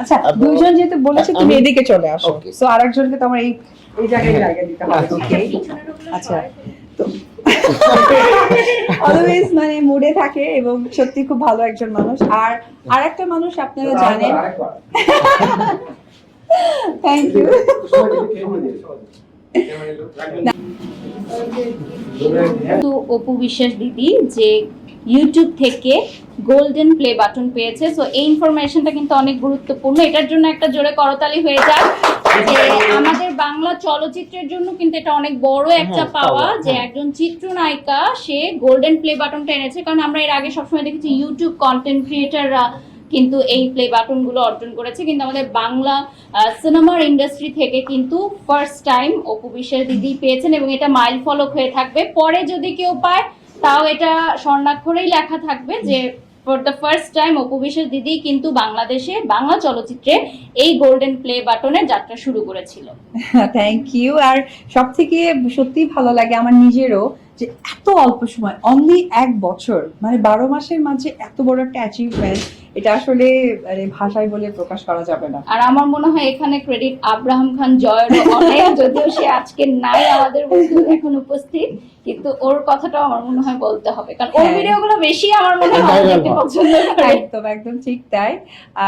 আচ্ছা দুইজন যেহেতু বলেছে তুমি এদিকে চলে আসো। সো আরেকজনকে তোমার এই এই জায়গায় হ্যাঁ। জায়গা দিতে হবে। আচ্ছা। ওকে আচ্ছা। তো অলওয়েজ মানে মুডে থাকে এবং সত্যি খুব ভালো একজন মানুষ। আর আরেকটা মানুষ আপনারা জানেন। থ্যাংক ইউ তো অপু বিশ্বাস দিদি যে ইউটিউব থেকে গোল্ডেন প্লে বাটন পেয়েছে। সো এই ইনফরমেশনটা কিন্তু অনেক গুরুত্বপূর্ণ। এটার জন্য একটা জোরে করতালি হয়ে যায় যে আমাদের বাংলা চলচ্চিত্রের জন্য কিন্তু এটা অনেক বড় একটা হ্যাঁ, পাওয়া যে হ্যাঁ। একজন চিত্রনায়িকা সে গোল্ডেন প্লে বাটনটা এনেছে। কারণ আমরা এর আগে সবসময় দেখেছি ইউটিউব কন্টেন্ট ক্রিয়েটাররা কিন্তু এই প্লে বাটনগুলো অর্জন করেছে। কিন্তু আমাদের বাংলা সিনেমার ইন্ডাস্ট্রি থেকে কিন্তু ফার্স্ট টাইম অপু বিশ্বাস দিদি পেয়েছেন এবং এটা মাইল ফলক হয়ে থাকবে। পরে যদি কেউ পায় তাও এটা স্বর্ণাক্ষরেই লেখা থাকবে যে for the first time Apu দিদি কিন্তু বাংলাদেশে বাংলা চলচ্চিত্রে এই গোল্ডেন প্লে বাটনের যাত্রা শুরু করেছিল। থ্যাংক ইউ আর সব থেকে সত্যি ভালো লাগে আমার নিজেরও যে এত অল্প সময় অনলি এক বছর মানে বারো মাসের মাঝে এত বড় একটা অ্যাচিভমেন্ট এটা আসলে মানে ভাষায় বলে প্রকাশ করা যাবে না। আর আমার মনে হয় এখানে ক্রেডিট আব্রাহাম খান জয়ের অনেক যদিও সে আজকে নাই আমাদের মধ্যে এখন উপস্থিত কিন্তু ওর কথাটাও আমার মনে হয় বলতে হবে। কারণ ওর হ্যাঁ। ভিডিওগুলো বেশি আমার মনে হয় পছন্দ একদম একদম ঠিক তাই।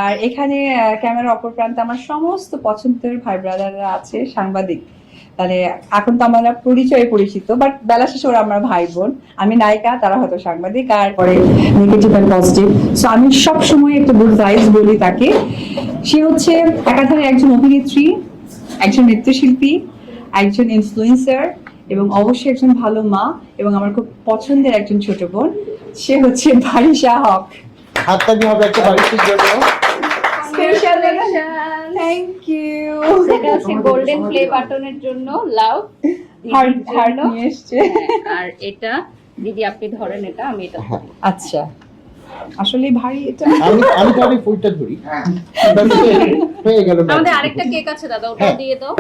আর এখানে ক্যামেরা অপর প্রান্তে আমার সমস্ত পছন্দের ভাই ব্রাদাররা আছে সাংবাদিক। মানে এখন তো আমরা পরিচয়ে পরিচিত বাট বেলা শেষে ওরা আমরা ভাই বোন আমি নায়িকা তারা হয়তো সাংবাদিক আর পরে নেগেটিভ অ্যান্ড পজিটিভ সো আমি সব সময় একটা গুড ভাইস বলি তাকে। সে হচ্ছে একাধারে একজন অভিনেত্রী একজন নৃত্যশিল্পী একজন ইনফ্লুয়েন্সার এবং অবশ্যই একজন ভালো মা এবং আমার খুব পছন্দের একজন ছোট বোন। সে হচ্ছে বারিশা হক। হাততালি হবে একটা বাড়ির জন্য। স্পেশাল থ্যাংক ইউ সেটা হচ্ছে গোল্ডেন প্লে বাটনের জন্য লাভ হার্ট হার্ট নিয়ে এসছে আর এটা দিদি আপনি ধরেন এটা আমি এটা হ্যাঁ। আচ্ছা আসলে ভারী এটা আমি আমি তাহলে ফুলটা ধরি হয়ে গেল আমাদের আরেকটা কেক আছে দাদা ওটা হ্যাঁ। দিয়ে দাও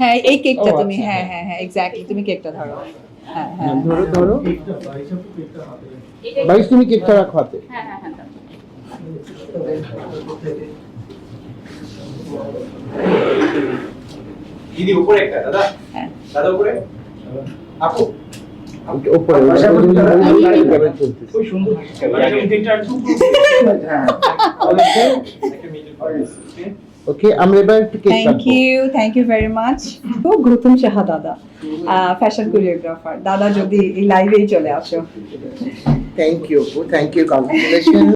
হ্যাঁ এই কেকটা তুমি আচ্ছা, হ্যাঁ হ্যাঁ। হ্যাঁ হ্যাঁ এক্স্যাক্টলি তুমি কেকটা ধরো হ্যাঁ হ্যাঁ হ্যাঁ, ধরো ধরো বাইশ তুমি কেকটা রাখো হাতে হ্যাঁ হ্যাঁ হ্যাঁ। দিদি উপরে একটা দাদা। দাদা উপরে? আপু? আমি তো ওপরে বাসা পর্যন্ত এইভাবে চলতেছে। খুব সুন্দর ওকে আমরা এবার একটু cake thank you thank you very much তো গৌতম সাহা দাদা ফ্যাশন কোরিওগ্রাফার দাদা যদি এই লাইভেই চলে আসো। Thank you thank you congratulation